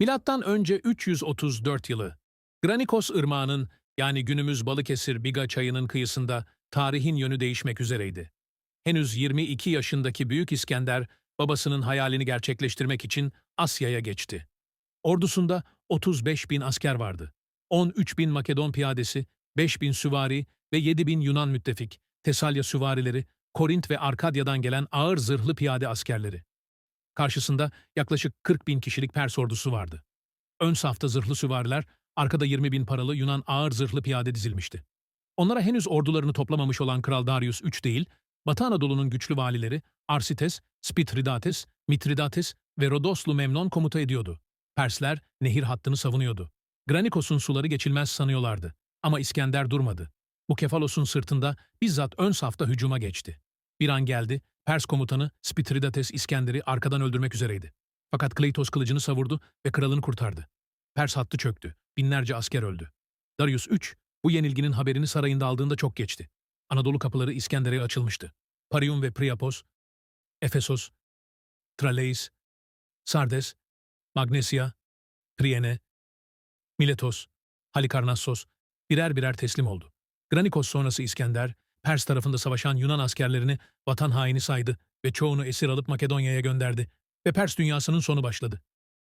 Milattan önce 334 yılı. Granikos Irmağı'nın yani günümüz Balıkesir Biga çayının kıyısında tarihin yönü değişmek üzereydi. Henüz 22 yaşındaki Büyük İskender babasının hayalini gerçekleştirmek için Asya'ya geçti. Ordusunda 35 bin asker vardı. 13 bin Makedon piyadesi, 5 bin süvari ve 7 bin Yunan müttefik, Tesalya süvarileri, Korint ve Arkadya'dan gelen ağır zırhlı piyade askerleri. Karşısında yaklaşık 40 bin kişilik Pers ordusu vardı. Ön safta zırhlı süvariler, arkada 20 bin paralı Yunan ağır zırhlı piyade dizilmişti. Onlara henüz ordularını toplamamış olan Kral Darius III değil, Batı Anadolu'nun güçlü valileri Arsites, Spitridates, Mitridates ve Rodoslu Memnon komuta ediyordu. Persler nehir hattını savunuyordu. Granikos'un suları geçilmez sanıyorlardı. Ama İskender durmadı. Bu Kefalos'un sırtında bizzat ön safta hücuma geçti. Bir an geldi, Pers komutanı Spitridates İskender'i arkadan öldürmek üzereydi. Fakat Kleitos kılıcını savurdu ve kralını kurtardı. Pers hattı çöktü. Binlerce asker öldü. Darius III, bu yenilginin haberini sarayında aldığında çok geçti. Anadolu kapıları İskender'e açılmıştı. Parium ve Priapos, Efesos, Traleis, Sardes, Magnesia, Priene, Miletos, Halikarnassos birer birer teslim oldu. Granikos sonrası İskender, Pers tarafında savaşan Yunan askerlerini vatan haini saydı ve çoğunu esir alıp Makedonya'ya gönderdi ve Pers dünyasının sonu başladı.